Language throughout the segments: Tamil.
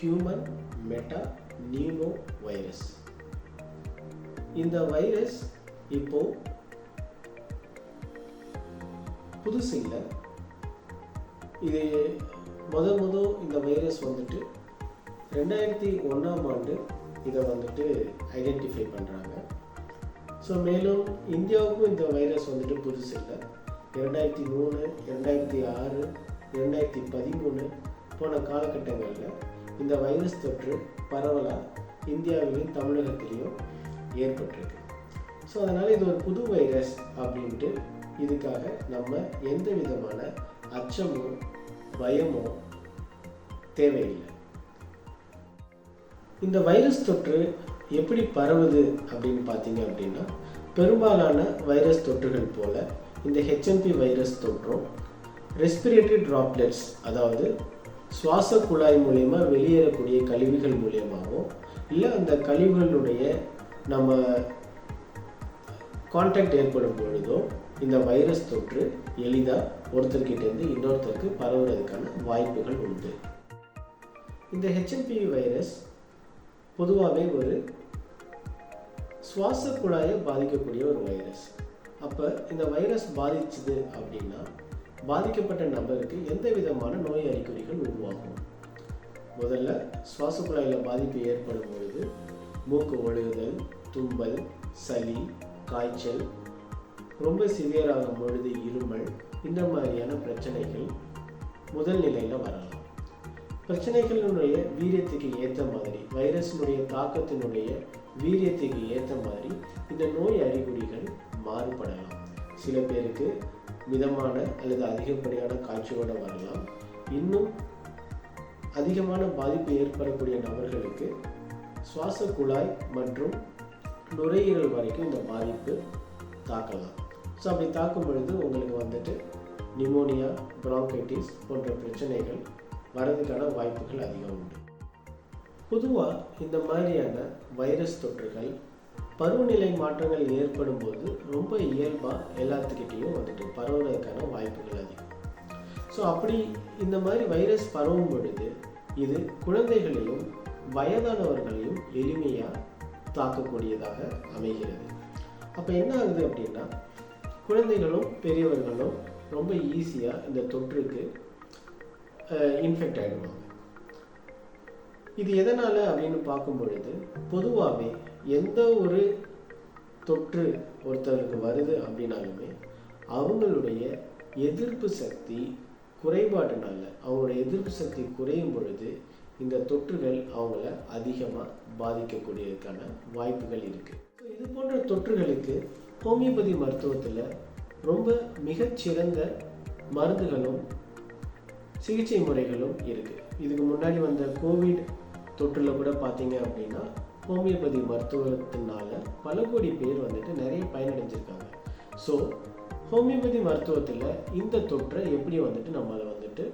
ஹியூமன் மெட்டா நியூமோ வைரஸ் இந்த வைரஸ் இப்போ புதுசு இல்லை. இது முத முத இந்த வைரஸ் வந்துட்டு ரெண்டாயிரத்தி ஒன்றாம் ஆண்டு இதை வந்துட்டு ஐடென்டிஃபை பண்ணுறாங்க ஸோ மேலும் இந்தியாவுக்கும் இந்த வைரஸ் வந்துட்டு புதுசு இல்லை. இரண்டாயிரத்தி மூணு இரண்டாயிரத்தி ஆறு இரண்டாயிரத்தி பதிமூணு போன காலகட்டங்களில் இந்த வைரஸ் தொற்று பரவலாக இந்தியாவிலையும் தமிழகத்திலையும் ஏற்பட்டிருக்கு. ஸோ அதனால் இது ஒரு புது வைரஸ் அப்படின்ட்டு இதுக்காக நம்ம எந்த விதமான அச்சமோ பயமோ தேவையில்லை. இந்த வைரஸ் தொற்று எப்படி பரவுது அப்படின்னு பார்த்தீங்க அப்படின்னா பெரும்பாலான வைரஸ் தொற்றுகள் போல இந்த ஹெச்எம்பி வைரஸ் தொற்றும் ரெஸ்பிரேட்டரி ட்ராப்லெட்ஸ் அதாவது சுவாச குழாய் மூலயமா வெளியேறக்கூடிய கழிவுகள் மூலியமாகவும் இல்லை அந்த கழிவுகளுடைய நம்ம கான்டாக்ட் ஏற்படும் பொழுதோ இந்த வைரஸ் தொற்று எளிதாக ஒருத்தர்கிட்டேருந்து இன்னொருத்தருக்கு பரவுறதுக்கான வாய்ப்புகள் உண்டு. இந்த ஹெச்எம்பிவி வைரஸ் பொதுவாகவே ஒரு சுவாச குழாயை பாதிக்கக்கூடிய ஒரு வைரஸ் அப்போ இந்த வைரஸ் பாதிச்சுது அப்படின்னா பாதிக்கப்பட்ட நபருக்கு எந்த விதமான நோய் அறிகுறிகள் உருவாகும்? முதல்ல சுவாச குழாயில் பாதிப்பு ஏற்படும் பொழுது மூக்கு ஒழுகுதல் தும்பல் சளி காய்ச்சல் ரொம்ப சிவியராகும் பொழுது இருமல் இந்த மாதிரியான பிரச்சனைகள் முதல் நிலையில் வரலாம். பிரச்சனைகளினுடைய வீரியத்துக்கு ஏற்ற மாதிரி வைரஸினுடைய தாக்கத்தினுடைய வீரியத்துக்கு ஏற்ற மாதிரி இந்த நோய் அறிகுறிகள் மாறுபடலாம். சில பேருக்கு மிதமான அல்லது அதிகப்படியான காய்ச்சலோடு வரலாம். இன்னும் அதிகமான பாதிப்பு ஏற்படக்கூடிய நபர்களுக்கு சுவாச குழாய் மற்றும் நுரையீரல் வரைக்கும் இந்த பாதிப்பு தாக்கலாம். ஸோ அப்படி தாக்கும் பொழுது உங்களுக்கு வந்துட்டு நிமோனியா bronchitis போன்ற பிரச்சனைகள் வரதுக்கான வாய்ப்புகள் அதிகம் உண்டு. பொதுவாக இந்த மாதிரியான வைரஸ் தொற்றுகள் பருவநிலை மாற்றங்கள் ஏற்படும் போது ரொம்ப இயல்பாக எல்லாத்துக்கிட்டேயும் வந்துட்டு பரவுறதுக்கான வாய்ப்புகள் அதிகம். ஸோ அப்படி இந்த மாதிரி வைரஸ் பரவும் பொழுது இது குழந்தைகளையும் வயதானவர்களையும் எளிமையாக தாக்கக்கூடியதாக அமைகிறது. அப்போ என்ன ஆகுது அப்படின்னா குழந்தைகளும் பெரியவர்களும் ரொம்ப ஈஸியாக இந்த தொற்றுக்கு இன்ஃபெக்ட் ஆகிடுவாங்க இது எதனால் அப்படின்னு பார்க்கும் பொழுது பொதுவாகவே எந்த ஒரு தொற்று ஒருத்தருக்கு வருது அப்படின்னாலுமே அவங்களுடைய எதிர்ப்பு சக்தி குறைபாடுனால அவங்களோட எதிர்ப்பு சக்தி குறையும் பொழுது இந்த தொற்றுகள் அவங்கள அதிகமாக பாதிக்கக்கூடியதுக்கான வாய்ப்புகள் இருக்குது இது போன்ற தொற்றுகளுக்கு ஹோமியோபதி மருத்துவத்தில் ரொம்ப மிகச்சிறந்த மருந்துகளும் சிகிச்சை முறைகளும் இருக்குது இதுக்கு முன்னாடி வந்த கோவிட் தொற்றில் கூட பார்த்தீங்க அப்படின்னா ஹோமியோபதி மருத்துவத்தினால பல கோடி பேர் வந்துட்டு நிறைய பயனடைஞ்சிருக்காங்க. ஸோ ஹோமியோபதி மருத்துவத்தில் இந்த தொற்றை எப்படி வந்துட்டு நம்மளை வந்துட்டு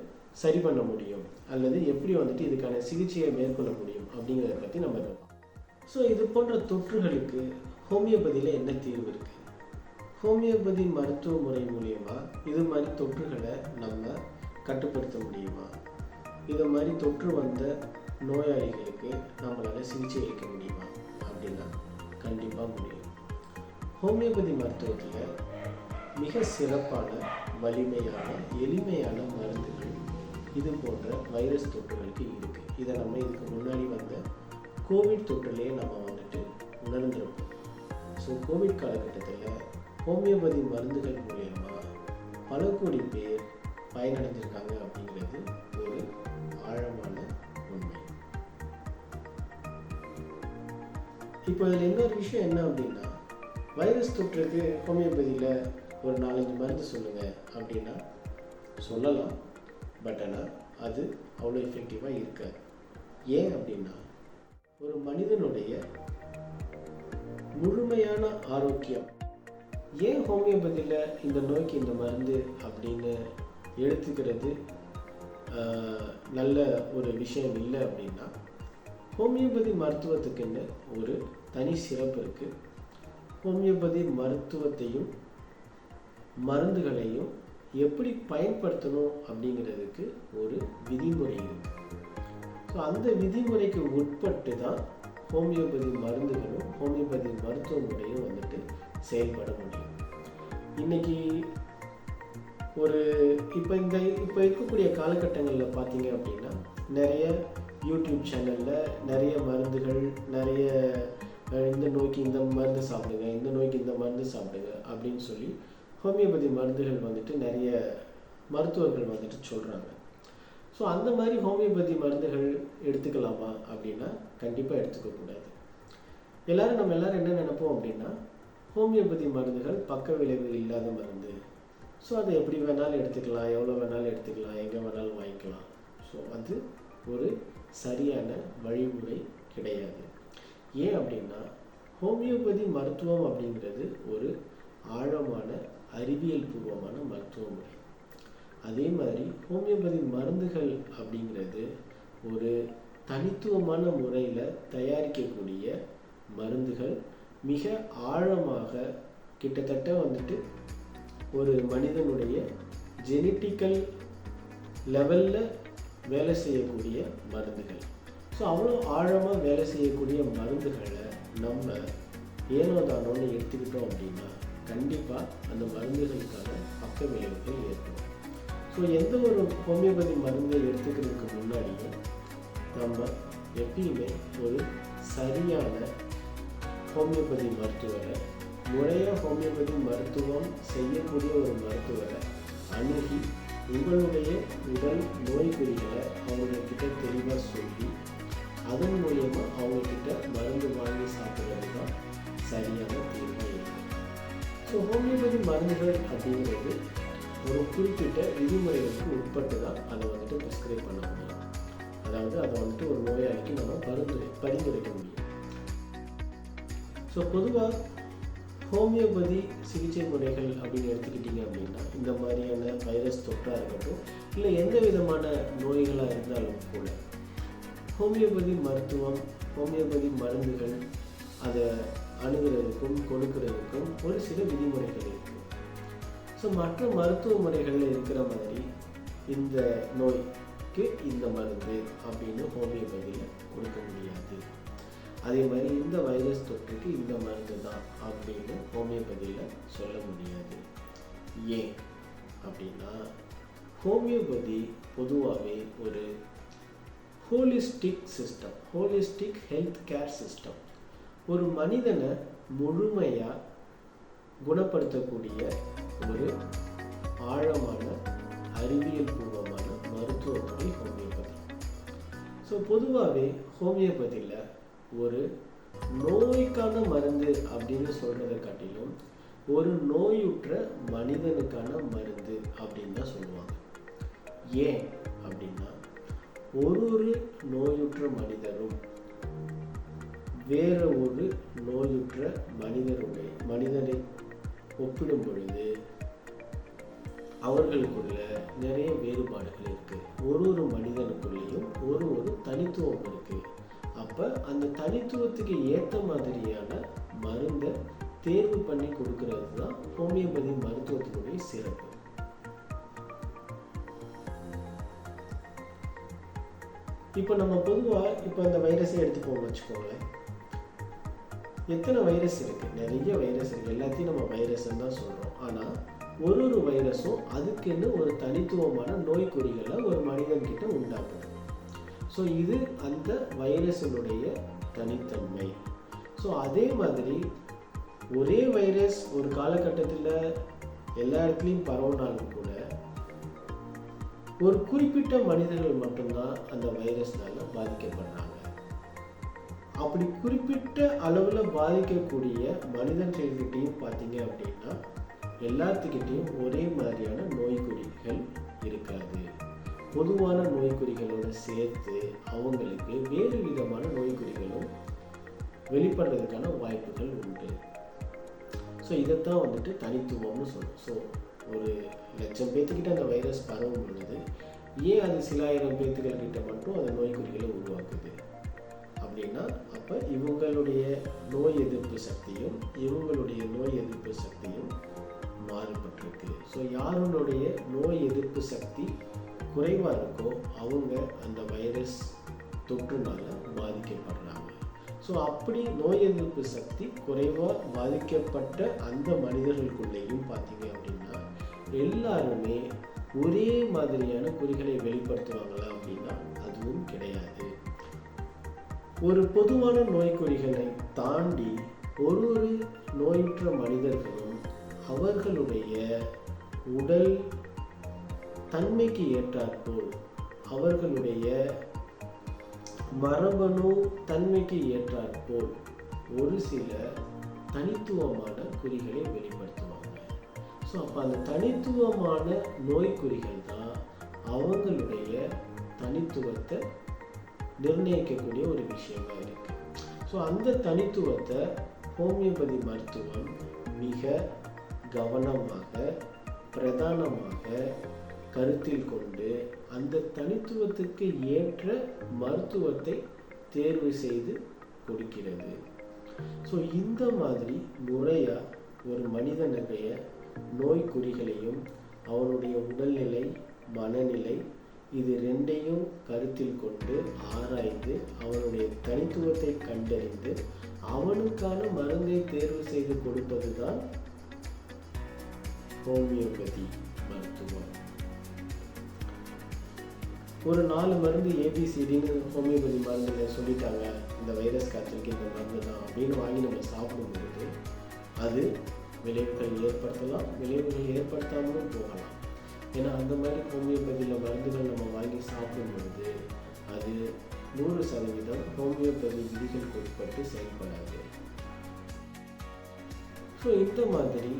சரி பண்ண முடியும்? அல்லது எப்படி வந்துட்டு இதுக்கான சிகிச்சையை மேற்கொள்ள முடியும்? அப்படிங்கிறத பற்றி நம்ம பார்ப்போம். ஸோ இது போன்ற தொற்றுகளுக்கு ஹோமியோபதியில் என்ன தீர்வு இருக்குது ஹோமியோபதி மருத்துவ முறை மூலியமாக இது மாதிரி தொற்றுகளை நம்ம கட்டுப்படுத்த முடியுமா? இது மாதிரி தொற்று வந்த நோயாளிகளுக்கு நம்மளால் சிகிச்சை அளிக்க முடியுமா? அப்படின்னா கண்டிப்பாக முடியும். ஹோமியோபதி மருத்துவத்தில் மிக சிறப்பான வலிமையான எளிமையான மருந்துகள் இது போன்ற வைரஸ் தொற்றுகளுக்கு இருக்குது இதை நம்ம இதுக்கு முன்னாடி வந்த கோவிட் தொற்றுலேயே நம்ம வந்துட்டு உணர்ந்திருப்போம். ஸோ கோவிட் காலகட்டத்தில் ஹோமியோபதி மருந்துகள் மூலயமா பல கோடி பேர் பயனடைஞ்சிருக்காங்க அப்படிங்கிறது இப்போ இதில் இன்னொரு விஷயம் என்ன அப்படின்னா வைரஸ் தொற்றுக்கு ஹோமியோபதியில் ஒரு நாலஞ்சு மருந்து சொல்லுங்கள் அப்படின்னா சொல்லலாம். பட் ஆனால் அது அவ்வளோ எஃபெக்டிவாக இருக்காது. ஏன் அப்படின்னா ஒரு மனிதனுடைய முழுமையான ஆரோக்கியம். ஏன் ஹோமியோபதியில் இந்த நோய்க்கு இந்த மருந்து அப்படின்னு எடுத்துக்கிறது நல்ல ஒரு விஷயம் இல்லை அப்படின்னா ஹோமியோபதி மருத்துவத்துக்குன்னு ஒரு தனி சிறப்பு இருக்குது ஹோமியோபதி மருத்துவத்தையும் மருந்துகளையும் எப்படி பயன்படுத்தணும் அப்படிங்கிறதுக்கு ஒரு விதிமுறை இருக்கு. ஸோ அந்த விதிமுறைக்கு உட்பட்டு தான் ஹோமியோபதி மருந்துகளும் ஹோமியோபதி மருத்துவ முறையும் வந்துட்டு செயல்பட முடியும். இன்னைக்கு ஒரு இப்போ இந்த இப்போ இருக்கக்கூடிய காலகட்டங்களில் பார்த்தீங்க அப்படின்னா நிறைய யூடியூப் சேனலில் நிறைய மருந்துகள் நிறைய இந்த நோய்க்கு இந்த மருந்து சாப்பிடுங்க இந்த நோய்க்கு இந்த மருந்து சாப்பிடுங்க அப்படின்னு சொல்லி ஹோமியோபதி மருந்துகள் வந்துட்டு நிறைய மருத்துவர்கள் வந்துட்டு சொல்கிறாங்க ஸோ அந்த மாதிரி ஹோமியோபதி மருந்துகள் எடுத்துக்கலாமா அப்படின்னா கண்டிப்பாக எடுத்துக்கக்கூடாது எல்லோரும் நம்ம எல்லாரும் என்ன நினைப்போம் அப்படின்னா ஹோமியோபதி மருந்துகள் பக்க விளைவு இல்லாத மருந்து. ஸோ அதை எப்படி வேணாலும் எடுத்துக்கலாம் எவ்வளோ வேணாலும் எடுத்துக்கலாம் எங்கே வேணாலும் வாங்கிக்கலாம். ஸோ அது ஒரு சரியான வழிமுறை கிடையாது. ஏன் அப்படின்னா ஹோமியோபதி மருத்துவம் அப்படிங்கிறது ஒரு ஆழமான அறிவியல் பூர்வமான மருத்துவ முறை. அதே மாதிரி ஹோமியோபதி மருந்துகள் அப்படிங்கிறது ஒரு தனித்துவமான முறையில் தயாரிக்கக்கூடிய மருந்துகள். மிக ஆழமாக கிட்டத்தட்ட வந்துட்டு ஒரு மனிதனுடைய ஜெனட்டிக்கல் லெவலில் வேலை செய்யக்கூடிய மருந்துகள். ஸோ அவ்வளோ ஆழமாக வேலை செய்யக்கூடிய மருந்துகளை நம்ம ஏனோ தானோன்னு எடுத்துக்கிட்டோம் அப்படின்னா கண்டிப்பாக அந்த மருந்துகளுக்கான பக்க விளைவுகள் ஏற்படும். ஸோ எந்த ஒரு ஹோமியோபதி மருந்தை எடுத்துக்கிறதுக்கு முன்னாடியும் நம்ம எப்பயுமே ஒரு சரியான ஹோமியோபதி மருத்துவரை முறையாக ஹோமியோபதி மருத்துவம் செய்யக்கூடிய ஒரு மருத்துவரை அணுகி உங்களுடைய உடல் நோய்குறிகளை அவங்கக்கிட்ட தெளிவாக சொல்லி அதன் மூலயமா அவங்கக்கிட்ட மருந்து வாங்கி சாப்பிட்றது தான் சரியான தீர்வாக இருக்கும் ஸோ ஹோமியோபதி மருந்துகள் அப்படிங்கிறது ஒரு குறிப்பிட்ட விதிமுறைகளுக்கு உட்பட்டு தான் அதை வந்துட்டு ப்ரிஸ்கிரைப் பண்ண முடியும். அதாவது அதை வந்துட்டு ஒரு நோயாளிக்கு நம்ம பரிந்துரை பரிந்துரைக்க முடியும். ஸோ பொதுவாக ஹோமியோபதி சிகிச்சை முறைகள் அப்படின்னு எடுத்துக்கிட்டிங்க அப்படின்னா இந்த மாதிரியான வைரஸ் தொற்றாக இருக்கட்டும் இல்லை எந்த விதமான நோய்களாக இருந்தாலும் கூட ஹோமியோபதி மருத்துவம் ஹோமியோபதி மருந்துகள் அதை அணுகிறதுக்கும் கொடுக்கறதுக்கும் ஒரு சில விதிமுறைகள் இருக்குது ஸோ மற்ற மருத்துவ முறைகளில் இருக்கிற மாதிரி இந்த நோய்க்கு இந்த மருந்து அப்படின்னு ஹோமியோபதியில் கொடுக்க முடியாது. அதே மாதிரி இந்த வைரஸ் தொற்றுக்கு இந்த மருந்து தான் அப்படின்னு ஹோமியோபதியில் சொல்ல முடியாது. ஏன் அப்படின்னா ஹோமியோபதி பொதுவாகவே ஒரு holistic system holistic health care system ஒரு மனிதனை முழுமையாக குணப்படுத்தக்கூடிய ஒரு ஆழமான அறிவியல் பூர்வமான மருத்துவ முறை ஹோமியோபதி. ஸோ பொதுவாகவே ஹோமியோபதியில் ஒரு நோய்க்கான மருந்து அப்படின்னு சொல்கிறத காட்டிலும் ஒரு நோயுற்ற மனிதனுக்கான மருந்து அப்படின்னு தான் சொல்லுவாங்க. ஏன் அப்படின்னா ஒரு ஒரு நோயுற்ற மனிதரும் வேற ஒரு நோயுற்ற மனிதருடைய மனிதரை ஒப்பிடும் பொழுது அவர்களுக்குள்ள நிறைய வேறுபாடுகள் இருக்கு. ஒரு ஒரு மனிதனுக்குள்ளேயும் ஒரு ஒரு தனித்துவம் இருக்கு. அப்போ அந்த தனித்துவத்துக்கு ஏற்ற மாதிரியான மருந்தை தேர்வு பண்ணி கொடுக்கறது தான் ஹோமியோபதி மருத்துவத்தினுடைய சிறப்பு. இப்போ நம்ம பொதுவாக இப்போ அந்த வைரஸை எடுத்துப்போம் வச்சுக்கோங்களேன். எத்தனை வைரஸ் இருக்கு? நிறைய வைரஸ் இருக்கு. எல்லாத்தையும் நம்ம வைரஸ்ன்னு தான் சொல்கிறோம் ஆனால் ஒரு ஒரு வைரஸும் அதுக்குன்னு ஒரு தனித்துவமான நோய்க்குறிகளை ஒரு மனிதன் கிட்ட உண்டாக்குது. ஸோ இது அந்த வைரஸினுடைய தனித்தன்மை. ஸோ அதே மாதிரி ஒரே வைரஸ் ஒரு காலகட்டத்தில் எல்லா இடத்துலையும் பரவினாலும் கூட ஒரு குறிப்பிட்ட மனிதர்கள் மட்டும்தான் அந்த வைரஸ்னால பாதிக்கப்படுறாங்க. அப்படி குறிப்பிட்ட அளவில் பாதிக்கக்கூடிய மனிதர்கள்கிட்டையும் பார்த்தீங்க அப்படின்னா எல்லாத்துக்கிட்டையும் ஒரே மாதிரியான நோய்க்குறிகள் இருக்காது பொதுவான நோய்க்குறிகளோட சேர்த்து அவங்களுக்கு வேறு விதமான நோய்க்குறிகளும் வெளிப்படுறதுக்கான வாய்ப்புகள் உண்டு. ஸோ இதைத்தான் வந்துட்டு தனித்துவம்னு சொல்லும் ஸோ ஒரு லட்சம் பேர்த்துக்கிட்ட அந்த வைரஸ் பரவும் பொழுது ஏன் அது சில ஆயிரம் பேர்த்துகள் கிட்ட மட்டும் அந்த நோய்க்குறிகளை உருவாக்குது? அப்படின்னா அப்போ இவங்களுடைய நோய் எதிர்ப்பு சக்தியும் இவங்களுடைய நோய் எதிர்ப்பு சக்தியும் மாறுபட்டிருக்கு. ஸோ யாருடைய நோய் எதிர்ப்பு சக்தி குறைவாக இருக்கோ அவங்க அந்த வைரஸ் தொற்றுனால பாதிக்கப்படுறாங்க. ஸோ அப்படி நோய் எதிர்ப்பு சக்தி குறைவாக பாதிக்கப்பட்ட அந்த மனிதர்களுக்குள்ளேயும் பார்த்தீங்க அப்படின்னா எல்லாருமே ஒரே மாதிரியான குறிகளை வெளிப்படுத்துவாங்களா அப்படின்னா அதுவும் கிடையாது. ஒரு பொதுவான நோய்க்குறிகளை தாண்டி ஒரு ஒரு நோயுற்ற மனிதர்களும் அவர்களுடைய உடல் தன்மைக்கு ஏற்றாற்போல் அவர்களுடைய மரபணு தன்மைக்கு ஏற்றாற்போல் ஒரு சில தனித்துவமான குறிகளை வெளிப்படுத்துவாங்க. ஸோ அப்போ அந்த தனித்துவமான நோய்க்குறிகள் தான் அவங்களுடைய தனித்துவத்தை நிர்ணயிக்கக்கூடிய ஒரு விஷயமா இருக்கு. ஸோ அந்த தனித்துவத்தை ஹோமியோபதி மருத்துவம் மிக கவனமாக பிரதானமாக கருத்தில் கொண்டு அந்த தனித்துவத்துக்கு ஏற்ற மருத்துவத்தை தேர்வு செய்து கொடுக்கிறது. ஸோ இந்த மாதிரி முறையாக ஒரு மனிதனுடைய நோய் குறிகளையும் அவனுடைய உடல்நிலை மனநிலை இது ரெண்டையும் கருத்தில் கொண்டு ஆராய்ந்து அவனுடைய தனித்துவத்தை கண்டறிந்து அவனுக்கான மருந்தை தேர்வு செய்து கொடுப்பது தான் ஹோமியோபதி மருத்துவம். ஒரு நாலு மருந்து ஏபிசிடின்னு ஹோமியோபதி மருந்துல சொல்லிட்டாங்க. இந்த வைரஸ் காய்ச்சலுக்கு இந்த மருந்து தான் அப்படின்னு வாங்கி நம்ம சாப்பிடும்போது அது விளைவுகள் ஏற்படுத்தலாம் விளைவுகள் ஏற்படுத்தாமலும் போகலாம். ஏன்னா அந்த மாதிரி ஹோமியோபதியில் மருந்துகள் நம்ம வாங்கி சாப்பிடும்பொழுது அது நூறு சதவீதம் ஹோமியோபதி விதிகளுக்கு உட்பட்டு செயல்படாது. ஸோ இந்த மாதிரி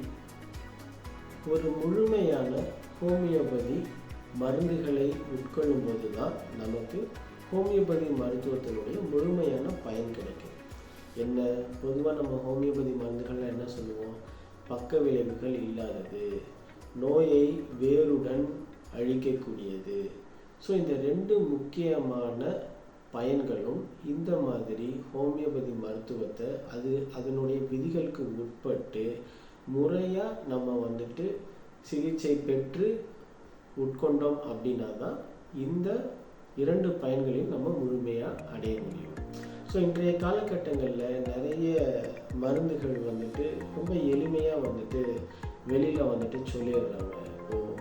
ஒரு முழுமையான ஹோமியோபதி மருந்துகளை உட்கொள்ளும் போது தான் நமக்கு ஹோமியோபதி மருத்துவத்தினுடைய முழுமையான பயன் கிடைக்கும். என்ன? பொதுவாக நம்ம ஹோமியோபதி மருந்துகள்ல என்ன சொல்லுவோம்? பக்க விளைவுகள் இல்லாதது நோயை வேருடன் அழிக்கக்கூடியது. ஸோ இந்த ரெண்டு முக்கியமான பயன்களும் இந்த மாதிரி ஹோமியோபதி மருத்துவத்தை அது அதனுடைய விதிகளுக்கு உட்பட்டு முறையாக நம்ம வந்துட்டு சிகிச்சை பெற்று உட்கொண்டோம் அப்படின்னா தான் இந்த இரண்டு பயன்களையும் நம்ம முழுமையாக அடைய முடியும். ஸோ இன்றைய காலகட்டங்களில் நிறைய மருந்துகள் வந்துட்டு ரொம்ப எளிமையாக வந்துட்டு வெளியில் வந்துட்டு சொல்லிடுறாங்க. இப்போது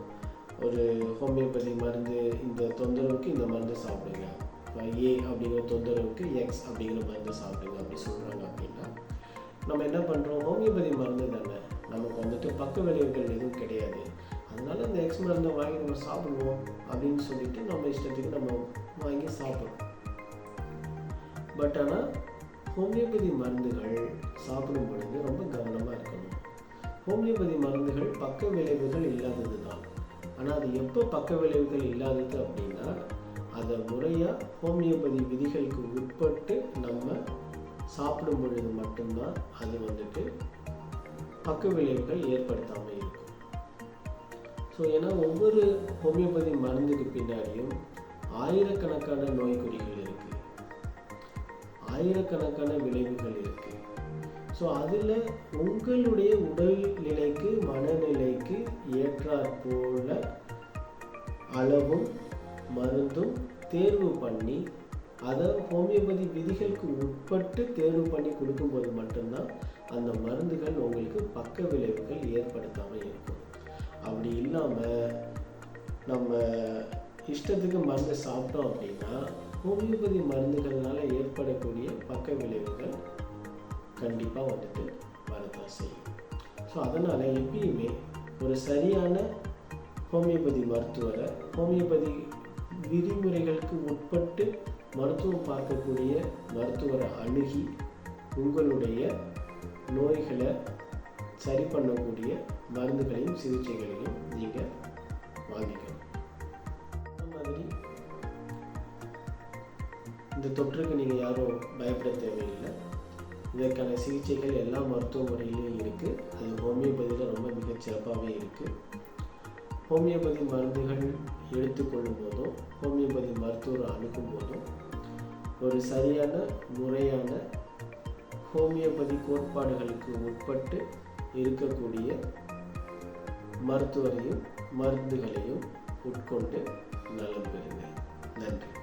ஒரு ஹோமியோபதி மருந்து இந்த தொந்தரவுக்கு இந்த மருந்து சாப்பிடுங்க. ஏ அப்படிங்கிற தொந்தரவுக்கு எக்ஸ் அப்படிங்கிற மருந்து சாப்பிடுங்க அப்படி சொல்கிறாங்க அப்படின்னா நம்ம என்ன பண்ணுறோம் ஹோமியோபதி மருந்து தானே. நமக்கு வந்துட்டு பக்க விளைவுகள் எதுவும் கிடையாது. அதனால இந்த எக்ஸ் மருந்தை வாங்கி நம்ம சாப்பிடுவோம் அப்படின்னு சொல்லிட்டு நம்ம இஷ்டத்துக்கு நம்ம வாங்கி சாப்பிடுவோம் பட் ஆனால் ஹோமியோபதி மருந்துகள் சாப்பிடும் பொழுது ரொம்ப கவனமாக இருக்கணும். ஹோமியோபதி மருந்துகள் பக்க விளைவுகள் இல்லாதது தான். ஆனால் அது எப்போ பக்க விளைவுகள் இல்லாதது அப்படின்னா அதை முறையாக ஹோமியோபதி விதிகளுக்கு உட்பட்டு நம்ம சாப்பிடும் பொழுது மட்டும்தான் அது வந்துட்டு பக்க விளைவுகள் ஏற்படுத்தாமல் ஸோ ஏன்னா ஒவ்வொரு ஹோமியோபதி மருந்துக்கு பின்னாடியும் ஆயிரக்கணக்கான நோய்க்குறிகள் இருக்குது ஆயிரக்கணக்கான விளைவுகள் இருக்குது ஸோ அதில் உங்களுடைய உடல் நிலைக்கு மனநிலைக்கு ஏற்றாற்போல அளவும் மருந்தும் தேர்வு பண்ணி அதை ஹோமியோபதி விதிகளுக்கு உட்பட்டு தேர்வு பண்ணி கொடுக்கும்போது மட்டும்தான் அந்த மருந்துகள் உங்களுக்கு பக்க விளைவுகள் ஏற்படுத்தாமல் இருக்கும். அப்படி இல்லாமல் நம்ம இஷ்டத்துக்கு மருந்து சாப்பிட்டோம் அப்படின்னா ஹோமியோபதி மருந்துகள்னால ஏற்படக்கூடிய பக்க விளைவுகள் கண்டிப்பாக வந்துட்டு வரதான் செய்யும். ஸோ அதனால் எப்பயுமே ஒரு சரியான ஹோமியோபதி மருத்துவரை ஹோமியோபதி விதிமுறைகளுக்கு உட்பட்டு மருத்துவம் பார்க்கக்கூடிய மருத்துவரை அணுகி உங்களுடைய நோய்களை சரி பண்ணக்கூடிய மருந்துகளையும் சிகிச்சைகளையும் நீங்கள் வாங்கிக்கணும். அந்த மாதிரி இந்த தொற்றுக்கு நீங்கள் யாரும் பயப்பட தேவையில்லை. இதற்கான சிகிச்சைகள் எல்லா மருத்துவ இருக்குது அது ஹோமியோபதியில் ரொம்ப மிகச்சிறப்பாகவே இருக்குது ஹோமியோபதி மருந்துகள் எடுத்துக்கொள்ளும் போதும் ஹோமியோபதி மருத்துவரை அணுகும் போதும் ஒரு சரியான முறையான ஹோமியோபதி கோட்பாடுகளுக்கு உட்பட்டு இருக்கக்கூடிய மருத்துவரையும் மருந்துகளையும் உட்கொண்டு நலம் பெறுங்க நன்றி.